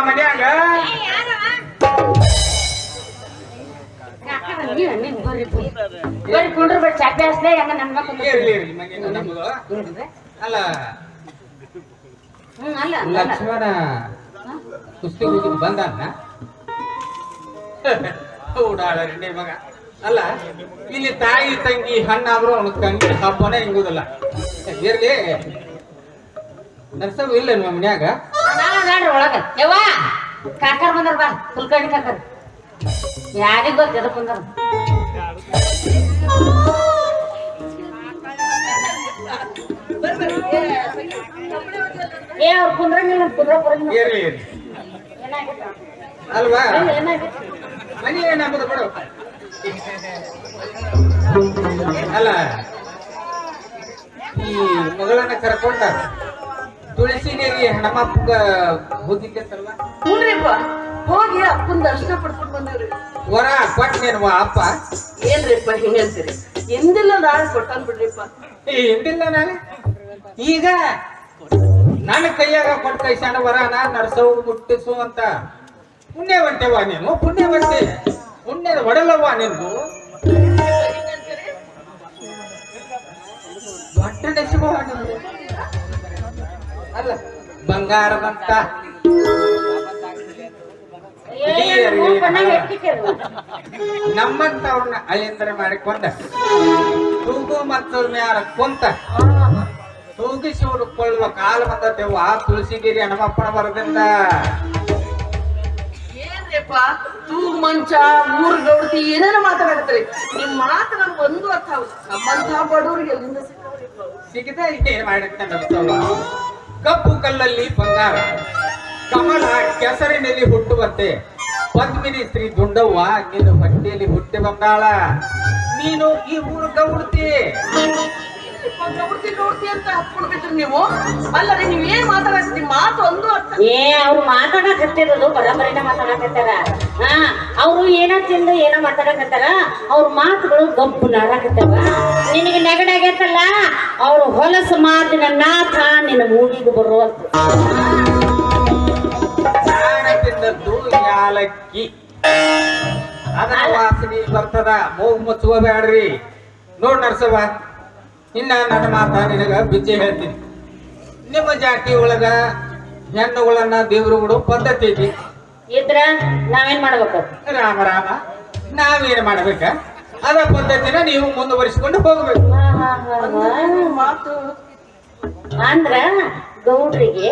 ಮನ್ಯಾಗ? ಬರ್ರಿ ಕುಂಡ್ರು ಬಿಡ್ ಚಾಪೆ ಹಸ್ಲೆ ಹಂಗ ಇರ್ಲಿ ಇರ್ಲಿ ನಮ್ದು ಅಲ್ಲ. ಹ್ಮ್ ಅಲ್ಲ. ಲಕ್ಷ್ಮಣ ಕುಸ್ತಿ ಹೋಗಿ ಬಂದಾನ? ಓಡಾಡರಿ ಮಗ. ಅಲ್ಲ ಇಲ್ಲಿ ತಾಯಿ ತಂಗಿ ಹಣ್ಣಾದ್ರೂ ಅವನ ತಂಗಿ ಹಬ್ಬನೇ ಹಿಂಗುದಿಲ್ಲ. ಇರ್ಲಿ. ನರ್ಸವ್ ಇಲ್ಲ ನಿಮ್ಮ ಮನ್ಯಾಗ? ಅದಾನ್ರಿ ಒಳಗ. ಯವ್ವ ಕಾಕರ್ ಬಂದ್ರ ಬಾ ಕುಲ್ಕರ್ಣಿ ಕಾಕರ್. ಯಾರಿಗ್ ಗೊತ್ತ ಎದಕ್ ಬಂದ್ರ ಏ ಅವ್ರ ಕುಂದ್ರಂಗಿಲ್ಲ ಕುಂದ್ರ ಬರಂಗಿಲ್ಲ ಅಲ್ವಾ? ಮನಿ ಏನಾಗ್ಬೋದು ಕೊಡು ಅಲ್ಲ ಈ ಮಗಳನ್ನ ಕರ್ಕೊಂಡ ತುಳಸಿ ದೇವಿ ಹಣಮಪ್ಪಗ ಹ್ಞೂನ್ರಿಪ್ಪ ಹೋಗಿ ಅಪ್ಪನ ದರ್ಶನ ಪಡ್ಕೊಂಡು ಬಂದಿವ್ರಿ. ವರ ಕೊಟ್ಟನೇನುವ ಅಪ್ಪ? ಏನ್ರಿಪ್ಪ ಹಿಂಗ ಅಂತೀರಿ ಎಂದಿಲ್ಲ ನಾಳೆ ಕೊಟ್ಟಾನ್ ಬಿಡ್ರಿಪ್ಪ. ಎಂದಿಲ್ಲ ನಾನು ಈಗ ನನ್ನ ಕೈಯಾಗ ಕೊಟ್ಟ ವರ ನಾ ನಡ್ಸವು ಮುಟ್ಟಿಸು ಅಂತ. ಪುಣ್ಯವಂತೆವ ನೀನು ಪುಣ್ಯವಂತೆ ಪುಣ್ಯದ ಒಡಲವ್ವ ನಿನ್ಗೂ ದೊಡ್ಡ ನೆಸಿಮವ್ವ ನಿನ್ಗೂ. ಅಲ್ಲ ಬಂಗಾರದಂತ ನಮ್ಮಂತವ್ರನ್ನ ಅಳಿಯಂತರ ಮಾಡಿಕೊಂಡ ತೂಗು ಮತ್ತು ಮ್ಯಾರ ಕುಂತ. ತೂಗಿಸಿ ಹುಡುಕೊಳ್ಳುವ ಕಾಲ ಆ ತುಳಸಿಗಿರಿ ಹನುಮಪ್ಪನ ಬರದಿಂದ ಏನ್ರಿಪ್ಪ ತೂಗ್ ಮಂಚ ಮೂರು ಗೌಡತಿ ಏನೇನು ಮಾತಾಡತ್ರಿ ನಿಮ್ ಮಾತು ನನ್ಗೆ ಒಂದು ಅರ್ಥ ಆಗುತ್ತೆ ನಮ್ಮಂತ ಬಡವ್ರಿಗೆ ಎಲ್ಲಿಂದ? ಸಿಗದ ಏನ್ ಮಾಡಿರ್ತಾನೆ ಕಪ್ಪು ಕಲ್ಲಲ್ಲಿ ಬಂಗಾರ. ಕಮಲ ಕೆಸರಿನಲ್ಲಿ ಹುಟ್ಟುವಂತೆ ಪದ್ಮಿನಿ ಶ್ರೀ ದುಂಡವ್ವ ನೀನು ಹೊಟ್ಟೆಯಲ್ಲಿ ಹುಟ್ಟಿ ಬಂದಾಳ ನೀನು ಈ ಊರು ಗೌಡ್ತಿ. ಗೌಡತಿ ಗೌಡತಿ ಅಂತ ಹತ್ಕೊಂಡ್ ಬಿಟ್ರಿ ನೀವು? ಅಲ್ಲರಿ ನೀವು ಏನ್ ಮಾತಾಡತ್ರಿ ನಿಮ್ ಮಾತು ಒಂದು ಅರ್ಥ ಏ ಅವ್ರು ಮಾತಾಡಕತ್ತಿರೋದು ಬರಾಬರಿನ ಮಾತಾಡಕತ್ತಾರ. ಹಾ ಅವ್ರು ಏನೋ ತಿಂದು ಏನೋ ಮಾತಾಡಕತ್ತಾರ ಅವ್ರ ಮಾತುಗಳು ಗಬ್ಬು ನಾಡಕತ್ತಾವ ನಿನಗೆ ನೆಗಡಾಗೈತಲ್ಲ ಅವ್ರ ಹೊಲಸು ಮಾತಿನ ನಾಥ ನಿನ್ನ ಮೂಗಿಗೆ ಬರುವಂತ ತಿಂದದ್ದು ಯಾಲಕ್ಕಿ. ಅದರ ವಾಸನೆ ಬರ್ತದ. ಮೂಗು ಮುಚ್ಚೋಬೇಡ್ರಿ ನೋಡ್ ನರ್ಸವ್ವ. ಇನ್ನ ನನ್ನ ಮಾತ ನಿನಗ ಬಿಚ್ಚಿ ಹೇಳ್ತೀನಿ. ನಿಮ್ಮ ಜಾತಿ ಒಳಗ ಹೆಣ್ಣುಗಳನ್ನ ದೇವ್ರುಗಳು ಪದ್ಧತಿ ಐತಿ ಇದ್ರ ನಾವೇನ್ ಮಾಡ್ಬೇಕು? ರಾಮ ರಾಮ ನಾವೇನ್ ಮಾಡ್ಬೇಕ? ಅದ ಪದ್ಧತಿನ ನೀವು ಮುಂದುವರಿಸಿಕೊಂಡು ಹೋಗ್ಬೇಕು. ಮಾತು ಅಂದ್ರ ಗೌಡ್ರಿಗೆ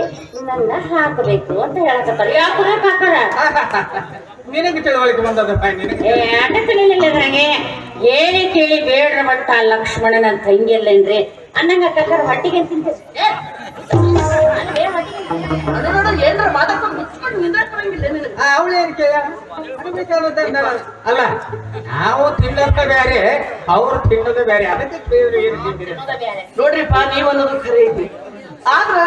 ನನ್ನ ಹಾಕಬೇಕು ಅಂತ ಹೇಳಕತ್ತಾರ. ಯಾಕೆ ಹಾಕಾರ ನಿನಗೆ ತಿಳುವಳಿಕೆ ಏ ಅಡ್ಡ ತಿಳಿಲಿಲ್ಲ ನಂಗೆ ಏನೇ ಕೇಳಿ ಬೇಡ್ರ ಮಟ್ಟ ಲಕ್ಷ್ಮಣನ ತಂಗಿಯಲ್ಲೇನ್ರಿ ಅನ್ನಂಗ ಕಕ್ಕರ ಹೊಟ್ಟಿಗೆ. ತಿಂತ ಅದ ನೋಡ ಏನ್ರ ಮಾತಾಡ್ಕೊಂಡು ಮುಚ್ಕೊಂಡು ನಿಂದ್ರಕ್ ಅಲ್ಲ. ನಾವು ತಿನ್ನಂತ ಬೇರೆ, ಅವ್ರು ತಿನ್ನೋದ ಬೇರೆ. ಅದಕ್ಕೆ ನೋಡ್ರಿಪ್ಪ, ನೀವ್ ಅನ್ನೋದು ಖರೆ ಐತಿ ಆದ್ರ,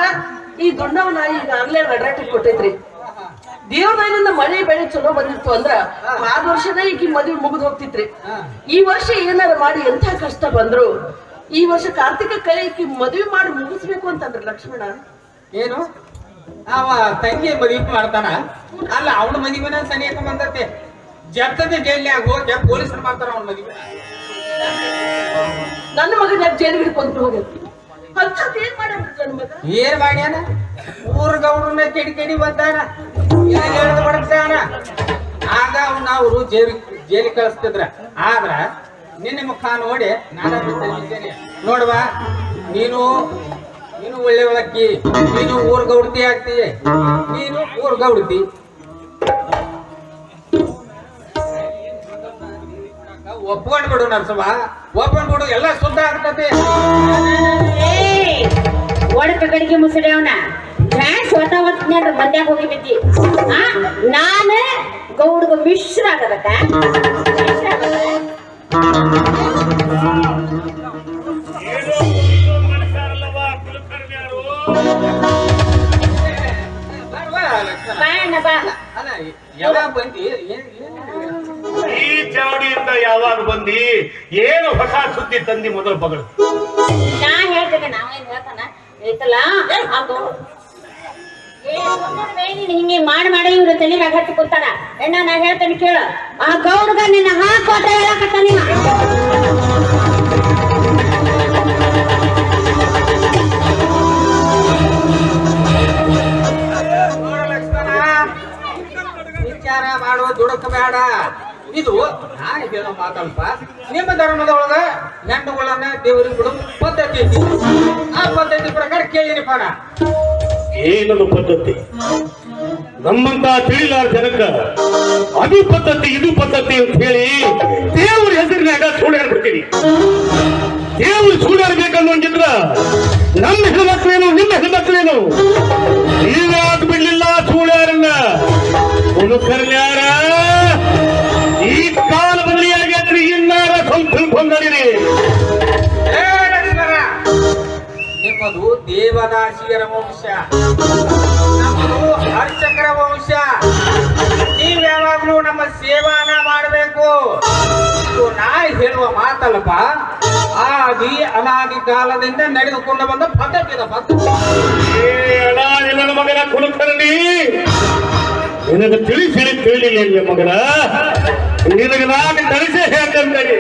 ಈ ದೊಡ್ಡವನ ಈಗ ಆಗ್ಲೇ ನಡರಾಟಿ ಕೊಟ್ಟೈತ್ರಿ. ದೇವ್ರದಿಂದ ಮಳೆ ಬೆಳೆ ಚಲೋ ಬಂದಿತ್ತು ಅಂದ್ರ ಆದ ವರ್ಷನೇ ಈಗ ಮದ್ವೆ ಮುಗಿದು ಹೋಗ್ತಿತ್ರಿ. ಈ ವರ್ಷ ಏನಾರ ಮಾಡಿ ಎಂತ ಕಷ್ಟ ಬಂದ್ರು? ಈ ವರ್ಷ ಕಾರ್ತಿಕ ಕೈ ಮದ್ವೆ ಮಾಡಿ ಮುಗಿಸ್ಬೇಕು ಅಂತಂದ್ರ ಲಕ್ಷ್ಮಣ. ಏನು? ಅವ ತಂಗಿ ಮದುವೆ ಮಾಡ್ತಾನ. ಅಲ್ಲ ಅವನ ಮದುವೆನ ಸನಿಯಕ ಬಂದತೆ. ಜಪ್ತದೆ ಆಗೋ ಜಪ್ ಪೊಲೀಸರು ಮಾಡ್ತಾರ ಅವನ ಮದುವೆ ನನ್ನ ಮಗನ ಜೈಲಿಗೆ ಹಿಡ್ಕೊಂತ ಹೋಗೈತಿ ಏನ್ ಮಾಡ್ಯಾನ ಊರ್ ಗೌಡ್ರನ್ನ ಕೆಡಿ ಕೆಡಿ ಬಂದಾನ ಹೇಳ್ದ ಬಡಕ್ತಾನ ಆಗ ಅವ್ನ ಅವರು ಜೈಲಿ ಜೈಲಿಗೆ ಕಳಿಸ್ತಿದ್ರ. ಆದ್ರ ನಿನ್ನ ಮುಖ ನೋಡಿ ನಾನು ನೋಡ್ವಾ ನೀನು ನೀನು ಒಳ್ಳೆ ಒಳಕ್ಕಿ. ನೀನು ಊರ್ ಗೌಡ್ತಿ ಆಗ್ತಿ ನೀನು ಊರ್ ಗೌಡ್ತಿ. ಒಪ್ಕೊಂಡ್ ಬಿಡು ನರ್ಸವ ಒಪ್ಕೊಂಡ್ ಬಿಡು ಎಲ್ಲ ಶುದ್ಧ ಆಗ್ತತಿ. ಒಡಕ ಕಡೆಗೆ ಮುಸುಡಿ ಅವನ. ಡ್ಯಾನ್ಸ್ ಹೊತ್ತ ಹೊತ್ತಿನ ಮಂದ್ಯಾಗ ಹೋಗಿ ಬಿದ್ದಿ. ನಾನು ಗೌಡ್ಗ ಮಿಶ್ರ ಆಗದಕ್ಕ ಮಿಶ್ರ ಆಗದಕ್ಕ? ಯಾವಾಗ ಬಂದಿ? ಈ ಚಾವಡಿಯಿಂದ ಯಾವಾಗ ಬಂದಿ? ಏನು ಹೊಸ ಸುದ್ದಿ ತಂದಿ ಮೊದಲು ಪಗಳು ನಾ ಹೇಳ್ತೇನೆ ನಾವೇನ್ ಹೇಳ್ತಾನ? ಐತಲ್ಲ ಅದು ಹಿಂಗೆ. ಮಾಡಿ ಮಾಡಿ ಇವ್ರ ತಲೆ ಹಚ್ಚಿ ಕೂತಾರ. ಎಣ್ಣ ನಾ ಹೇಳ್ತೇನೆ ಕೇಳು. ಆ ಗೌಡ್ಗ ನಿನ್ನ ಹಾಕೋತ ಹೇಳಕತ್ತ ಇವ. ಮಾಡೋ ದುಡಕ ಬೇಡ. ಇದು ನಾ ಹೇಳೋ ಮಾತಲ್ಪ. ನಿಮ್ಮ ಧರ್ಮದೊಳಗ ಹೆಣ್ಣುಗಳನ್ನ ದೇವರಿಗೆ ಬಿಡು ಪದ್ಧತಿ ಆ ಪದ್ಧತಿ ಪ್ರಕಾರ ಕೇಳಿನಿ ಪಾಡ ಏನದು ಪದ್ಧತಿ? ನಮ್ಮಂತ ತಿಳಿಲಾರ ಜನಕ್ಕ ಅದು ಪದ್ಧತಿ, ಇದು ಪದ್ಧತಿ ಅಂತ ಹೇಳಿ ದೇವರ ಹೆಸರಿನಾಗ ಸುಳ್ಳು ಬಿಡ್ತೀವಿ ಸುಳ್ಳು ಬೇಕನ್ನೋಂಗಿದ್ರ ನಮ್ಮ ಹೆಣ್ಮಕ್ಳೇನು ನಿಮ್ಮ ಹೆಣ್ಮಕ್ಳೇನು ನೀವಾಗಿ ಬಿಡ್ಲಿಲ್ಲ ಸೂಳ್ಯಾರನ್ನ ಒಂದು ಕರ್ಯಾರ ಈ ಕಾಲ ಬದಲಿಯಾಗೈತ್ರಿ ಇನ್ನಾರ ಸ್ವಲ್ಪ ತಿಳ್ಕೊಂಡೀರಿ ನಿಮ್ಮದು ದೇವದಾಸಿಯರ ವಂಶ. ನಮ್ಮದು ಅರ್ಚಕರ ವಂಶ. ನೀವ್ ಯಾವಾಗಲೂ ನಮ್ಮ ಸೇವಾನ ಮಾಡಬೇಕು. ನಾ ಹೇಳುವ ಮಾತಲ್ಪ ಆದಿ ಅನಾದಿ ಕಾಲದಿಂದ ನಡೆದುಕೊಂಡು ಬಂದ ಪದ್ಧತಿ ಇದೆ ಪದ್ಧತಿ ಏ ಅಣ್ಣ ನಿನ್ನ ಮಗನ ಕುಲಕರ್ಣಿ ನಿನಗೆ ತಿಳಿಸಿ ತಿಳಿಲಿಲ್ಲ ನಿನ್ನ ಮಗನ ನಿನಗೆ ನಾನು ತಿಳಿಸಿ ಹೇಳ್ತಂತೇಳಿ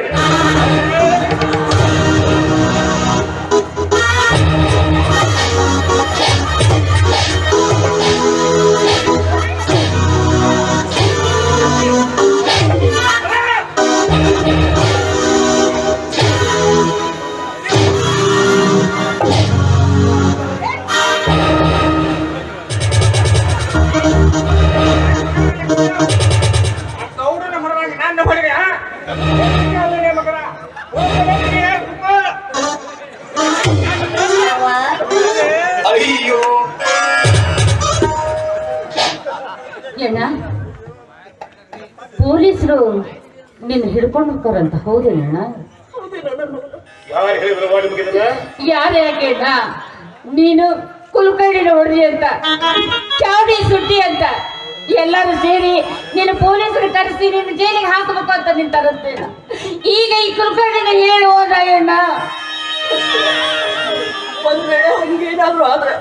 ಅಯ್ಯೋ ಪೊಲೀಸರು ನಿನ್ನ ಹಿಡ್ಕೊಂಡು ಹೋಗ್ತಾರಂತ ಹೌದೇನಣ್ಣ? ಯಾರು ಹೇಳಿದ್ರು ನಿಮಗೆ ಯಾರು ನೀನು ಕುಲಕರ್ಣಿ ಹೊಡೆದಿ ಅಂತ ಚಾವಡಿ ಸುಟ್ಟಿ ಅಂತ ಎಲ್ಲರೂ ಸೇರಿ ನೀನು ಪೊಲೀಸರು ಕರೆಸಿ ನಿನ್ನ ಜೈಲಿಗೆ ಹಾಕಬೇಕು ಅಂತ ನಿಂತಾರಂತೇನ ಈಗ ಈ ಕುಲಕರ್ಣಿನ ಹೇಳು ಅಣ್ಣ ಒಂದ್ ವೇಳೆ ಹಂಗೇನಾದ್ರು ಆದ್ರೆ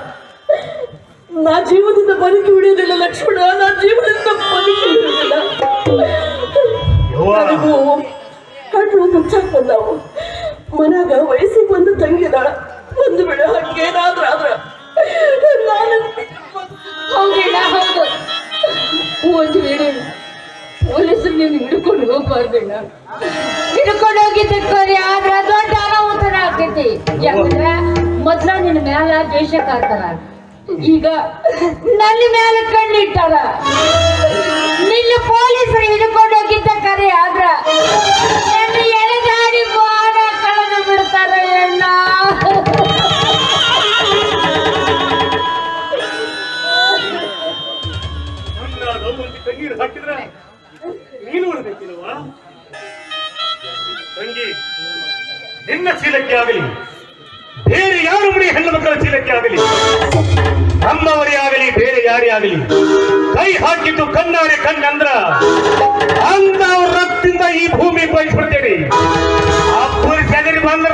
ನಾ ಜೀವನದಿಂದ ಬದುಕಿ ಉಳಿಯೋದಿಲ್ಲ ಲಕ್ಷ್ಮಣ ನಾ ಜೀವನದಿಂದ ಬದುಕಿ ಉಳಿಯೋದಿಲ್ಲ. ಯವ್ವ. ನನಗೂ ಕಣ್ಣು ಮುಚ್ಚಾಕ್ ಬಂದಾವು ಮನ್ಯಾಗ ವಯಸ್ಸಿಗೆ ಬಂದು ತಂಗಿದಾಳ. ಒಂದು ವೇಳೆ ಹಂಗೇನಾದ್ರೂ ಆದ್ರ ನಾನು ಹೌದಣ್ಣ ಹೌದು. ಒಂದು ವೇಳೆ ಪೊಲೀಸರು ನೀನು ಹಿಡ್ಕೊಂಡು ಹೋಗ್ಬಾರ್ದಣ್ಣ. ಹಿಡ್ಕೊಂಡು ಹೋಗಿದ್ದಕ್ಕೆ ಆದ್ರ ದೊಡ್ಡ ಅನಾಹುತನ ಆಗ್ತೈತಿ. ಯಾಕಂದ್ರ ಮೊದ್ಲ ನಿನ್ನ ಮ್ಯಾಲ ದ್ವೇಷ ಕಾಡ್ತಾರ ಈಗ ನನ್ನ ಮ್ಯಾಲ ಕಣ್ಣಿಟ್ಟಾರ ನಿನ್ನ ಪೊಲೀಸರು ಹಿಡ್ಕೊಂಡು ಹೋಗಿದ್ದ ಕರೆ ಆದ್ರ ನನ್ನ ಎಳೆದಾಡಿ ಬಾಣ ಕಳೆದು ಬಿಡ್ತಾರ ಅಣ್ಣ. ಕಣ್ಣೀರು ಹಾಕಿದ್ರ ನೀನು ಉಳ್ಬೇಕಿಲ್ವಾ ತಂಗಿ, ನಿನ್ನ ಚೀಲಕ್ಕೆ ಆಗಲಿ. ಯಾರು ಬರೀ ಹೆಣ್ಣು ಮಕ್ಕಳ ಚೀಲಕ್ಕೆ ಆಗಲಿ? ನಮ್ಮವರೇ ಆಗಲಿ, ಬೇರೆ ಯಾರೇ ಆಗಲಿ? ಕೈ ಹಾಕಿದ್ದು ಕಣ್ಣಾರೆ ಕಣ್ಣಂದ್ರ. ಅಂತ ರಕ್ತದಿಂದ ಈ ಭೂಮಿ ಬಯಸ್ಬಿಡ್ತೇವೆ ಆ ಸದರಿ ಬಂದ್ರ